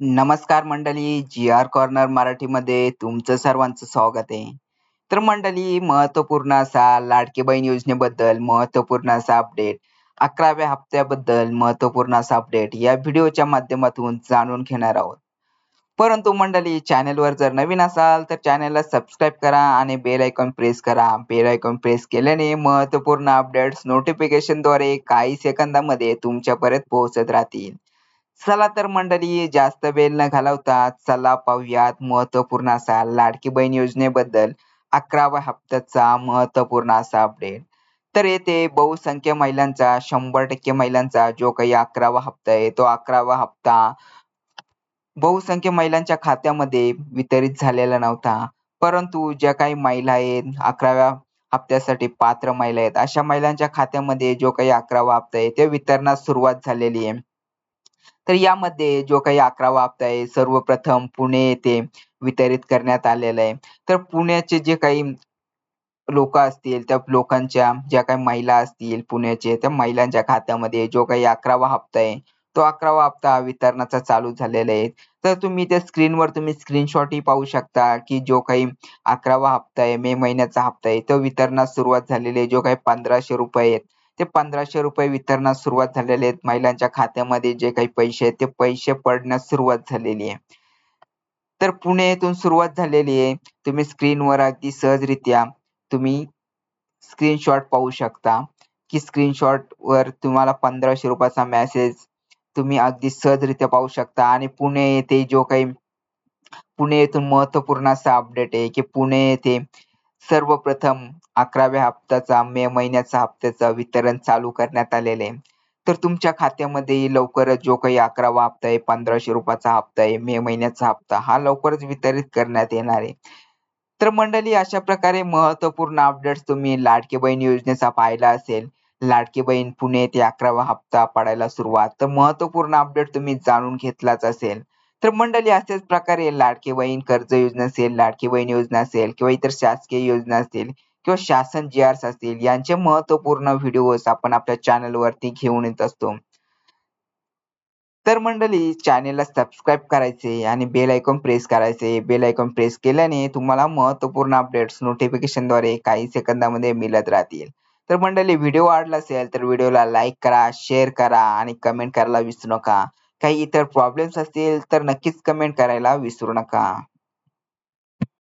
नमस्कार मंडळी जी R corner मराठीमध्ये तुमचं सर्वांचं स्वागत आहे. तर मंडळी महत्त्वपूर्ण असा लाडकी बहीण योजनेबद्दल महत्त्वपूर्ण असा अपडेट अकराव्या हप्त्याबद्दल महत्त्वपूर्ण असा अपडेट या व्हिडिओच्या माध्यमातून जाणून घेणार आहोत. परंतु मंडळी चॅनेलवर जर नवीन असाल तर चॅनेलला सबस्क्राईब करा आणि बेल आयकॉन प्रेस करा. बेल आयकॉन प्रेस केल्याने महत्त्वपूर्ण अपडेट्स नोटिफिकेशनद्वारे काही सेकंदामध्ये तुमच्यापर्यंत पोहोचत राहतील. चला तर मंडळी जास्त वेळ न घालवता चला पाहूयात महत्त्वपूर्ण असा लाडकी बहीण योजनेबद्दल अकराव्या हप्त्याचा महत्त्वपूर्ण असा अपडेट तर येथे बहुसंख्य महिलांचा शंभर टक्के महिलांचा जो काही अकरावा हप्ता आहे तो अकरावा हप्ता बहुसंख्य महिलांच्या खात्यामध्ये वितरित झालेला नव्हता. परंतु ज्या काही महिला आहेत अकराव्या हप्त्यासाठी पात्र महिला आहेत अशा महिलांच्या खात्यामध्ये जो काही अकरावा हप्ता आहे ते वितरणास सुरुवात झालेली आहे. तर यामध्ये जो काही अकरावा हप्ता आहे सर्वप्रथम पुणे येथे वितरित करण्यात आलेला आहे. तर पुण्याचे जे काही लोक असतील त्या लोकांच्या ज्या काही महिला असतील पुण्याचे त्या महिलांच्या खात्यामध्ये जो काही अकरावा हप्ता आहे तो अकरावा हप्ता वितरणाचा चालू झालेला आहे. तर तुम्ही त्या स्क्रीनवर तुम्ही स्क्रीनशॉट ही पाहू शकता की जो काही अकरावा हप्ता आहे मे महिन्याचा हप्ता आहे तो वितरणास सुरुवात झालेली आहे. जो काही पंधराशे रुपये आहेत ते पंधराशे रुपये वितरणास सुरुवात झालेले आहेत. महिलांच्या खात्यामध्ये जे काही पैसे आहेत ते पैसे पडण्यास सुरुवात झालेली आहे. तर पुणे येथून सुरुवात झालेली आहे. तुम्ही स्क्रीनवर अगदी सहजरित्या तुम्ही स्क्रीनशॉट पाहू शकता की स्क्रीनशॉट वर तुम्हाला पंधराशे रुपयाचा मॅसेज तुम्ही अगदी सहजरित्या पाहू शकता. आणि पुणे येथे जो काही पुणे येथून महत्त्वपूर्ण असा अपडेट आहे की पुणे येथे सर्वप्रथम अकराव्या हप्त्याचा मे महिन्याचा हप्त्याचं वितरण चालू करण्यात आलेले. आहे तर तुमच्या खात्यामध्ये लवकरच जो काही अकरावा हप्ता आहे पंधराशे रुपयाचा हप्ता आहे मे महिन्याचा हप्ता हा लवकरच वितरित करण्यात येणार आहे. तर मंडळी अशा प्रकारे महत्त्वपूर्ण अपडेट्स तुम्ही लाडकी बहीण योजनेचा पाहिला असेल. लाडकी बहीण पुणे ते अकरावा हप्ता पडायला सुरुवात. तर महत्त्वपूर्ण अपडेट तुम्ही जाणून घेतलाच असेल. तर मंडळी असेच प्रकारे लाडकी बहीण कर्ज योजना असेल लाडकी बहीण योजना असेल किंवा इतर शासकीय योजना असतील किंवा शासन जी आर असतील यांचे महत्त्वपूर्ण व्हिडिओज आपण आपल्या चॅनल वरती घेऊन येत असतो. तर मंडळी चॅनेलला सबस्क्राईब करायचे आणि बेल आयकॉन प्रेस करायचे. बेल आयकॉन प्रेस केल्याने तुम्हाला महत्त्वपूर्ण अपडेट्स नोटिफिकेशनद्वारे काही सेकंदामध्ये मिळत राहतील. तर मंडळी व्हिडिओ आवडला असेल तर व्हिडिओला लाईक करा शेअर करा आणि कमेंट करायला विसरू नका. काही इतर प्रॉब्लेम्स असतील तर नक्कीच कमेंट करायला विसरू नका.